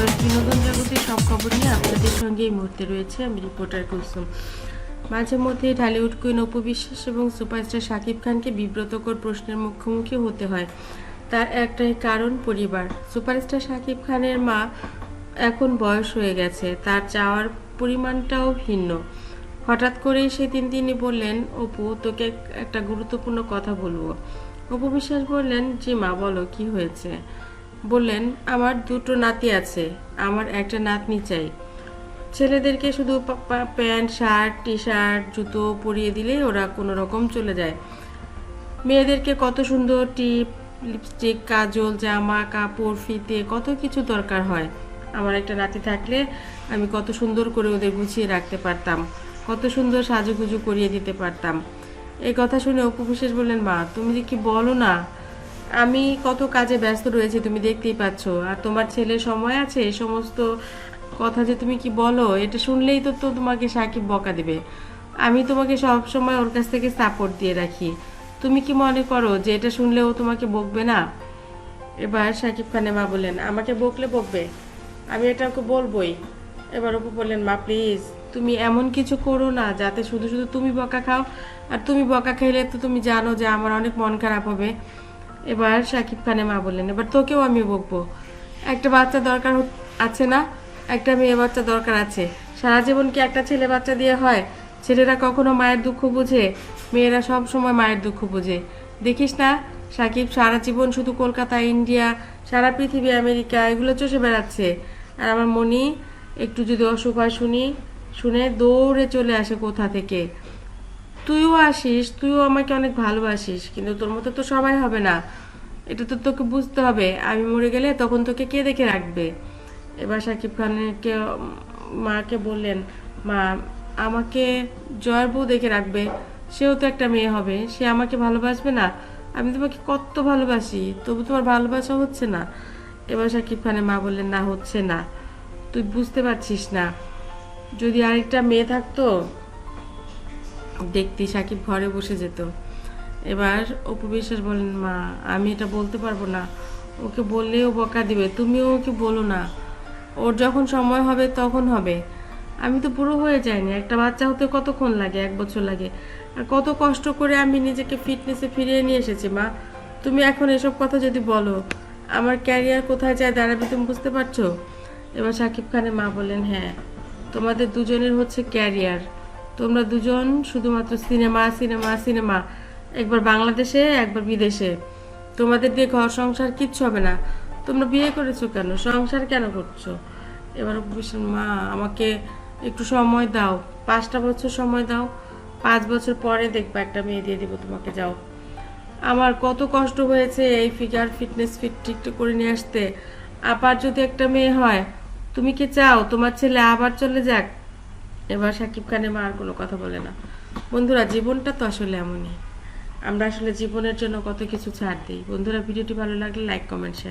Viewers বিনোদন জগতের সব খবর নিয়ে আপনাদের সঙ্গে এই মুহূর্তে রয়েছে। আমি রিপোর্টার কুলসুম। মাঝে মধ্যে ঢালিউড কুইন অপু বিশ্বাস এবং সুপারস্টার শাকিব খানকে বিব্রতকর প্রশ্নের মুখোমুখি হতে হয়। তার একটাই কারণ পরিবার। সুপারস্টার শাকিব খানের মা এখন বয়স হয়ে গেছে। তার চাওয়ার পরিমাণটাও ভিন্ন। হঠাৎ করেই সেদিন তিনি বললেন, অপু, তোকে একটা গুরুত্বপূর্ণ কথা বলব। অপু বিশ্বাস বললেন, জি মা, বলো, কি হয়েছে? বললেন, আমার দুটো নাতি আছে, আমার একটা নাতনি চাই। ছেলেদেরকে শুধু প্যান্ট, শার্ট টি শার্ট জুতো পরিয়ে দিলেই ওরা কোনো রকম চলে যায়। মেয়েদেরকে কত সুন্দর টিপ, লিপস্টিক, কাজল, জামা, কাপড়, ফিতে কত কিছু দরকার হয়। আমার একটা নাতি থাকলে আমি কত সুন্দর করে ওদের গুছিয়ে রাখতে পারতাম, কত সুন্দর সাজুগুজু করিয়ে দিতে পারতাম। এই কথা শুনে অপু বিশেষ বললেন, মা, তুমি কি বলো না আমি কত কাজে ব্যস্ত রয়েছি তুমি দেখতেই পাচ্ছ। আর তোমার ছেলে সময় আছে এই সমস্ত কথা যে তুমি কি বলো, এটা শুনলেই তো তো তোমাকে সাকিব বকা দেবে। আমি তোমাকে সব সময় ওর কাছ থেকে সাপোর্ট দিয়ে রাখি। তুমি কি মনে করো যে এটা শুনলে ও তোমাকে বকবে না? এবার সাকিব খানের মা বললেন, আমাকে বকলে বকবে? আমি এটা ওকে বলবই। এবার অপু বললেন, মা প্লিজ তুমি এমন কিছু করো না যাতে শুধু শুধু তুমি বকা খাও। আর তুমি বকা খেলে তো তুমি জানো যে আমার অনেক মন খারাপ হবে। এবার সাকিব খানের মা বললেন, এবার তোকেও আমি বকবো। একটা বাচ্চা দরকার আছে না? একটা মেয়ে বাচ্চা দরকার আছে। সারা জীবন কি একটা ছেলে বাচ্চা দিয়ে হয়? ছেলেরা কখনো মায়ের দুঃখ বুঝে? মেয়েরা সব সময় মায়ের দুঃখ বুঝে। দেখিস না, সাকিব সারা জীবন শুধু কলকাতা, ইন্ডিয়া, সারা পৃথিবী, আমেরিকা, এগুলো চষে বেড়াচ্ছে। আর আমার মনি, একটু যদি অসুখ হয় শুনি, শুনে দৌড়ে চলে আসে কোথা থেকে? তুইও আসিস, তুইও আমাকে অনেক ভালোবাসিস, কিন্তু তোর মতো তো সবাই হবে না। এটা তো তোকে বুঝতে হবে। আমি মরে গেলে তখন তোকে কে দেখে রাখবে? এবার সাকিব খানকে, মাকে বললেন, মা, আমাকে জয়ের বউ দেখে রাখবে। সেও তো একটা মেয়ে হবে। সে আমাকে ভালোবাসবে না। আমি তোমাকে কত ভালোবাসি, তবু তোমার ভালোবাসা হচ্ছে না। এবার সাকিব খানের মা বললেন, না, হচ্ছে না। তুই বুঝতে পারছিস না। যদি আরেকটা মেয়ে থাকতো দেখতি সাকিব ঘরে বসে যেত। এবার অপু বিশ্বাস বলেন মা, আমি এটা বলতে পারব না। ওকে বললেও বকা দিবে। তুমিও ওকে বলো না। ওর যখন সময় হবে তখন হবে। আমি তো পুরো হয়ে যাইনি। একটা বাচ্চা হতে কতক্ষণ লাগে? এক বছর লাগে। আর কত কষ্ট করে আমি নিজেকে ফিটনেসে ফিরিয়ে নিয়ে এসেছি, মা। তুমি এখন এসব কথা যদি বলো, আমার ক্যারিয়ার কোথায় যায় দাঁড়াবে তুমি বুঝতে পারছ? এবার সাকিব খানের মা বললেন হ্যাঁ তোমাদের দুজনের হচ্ছে ক্যারিয়ার তোমরা দুজন শুধুমাত্র সিনেমা সিনেমা সিনেমা। একবার বাংলাদেশে, একবার বিদেশে। তোমাদের দিয়ে ঘর সংসার কিচ্ছু হবে না। তোমরা বিয়ে করেছ কেন? সংসার কেন করছ? এবার ভীষণ মা, আমাকে একটু সময় দাও। পাঁচটা বছর সময় দাও। পাঁচ বছর পরে দেখবা একটা মেয়ে দিয়ে দিব তোমাকে, যাও। আমার কত কষ্ট হয়েছে এই ফিগার ফিটনেস ফিট ঠিকঠাক করে নিয়ে আসতে। আবার যদি একটা মেয়ে হয়, তুমি কি চাও? তোমার ছেলে আবার চলে যাক? এবার সাকিব খানের মা আর কোনো কথা বলে না। বন্ধুরা, জীবনটা তো আসলে এমনই। আমরা আসলে জীবনের জন্য কত কিছু ছাড় দিই। বন্ধুরা, ভিডিওটি ভালো লাগলে লাইক কমেন্ট শেয়ার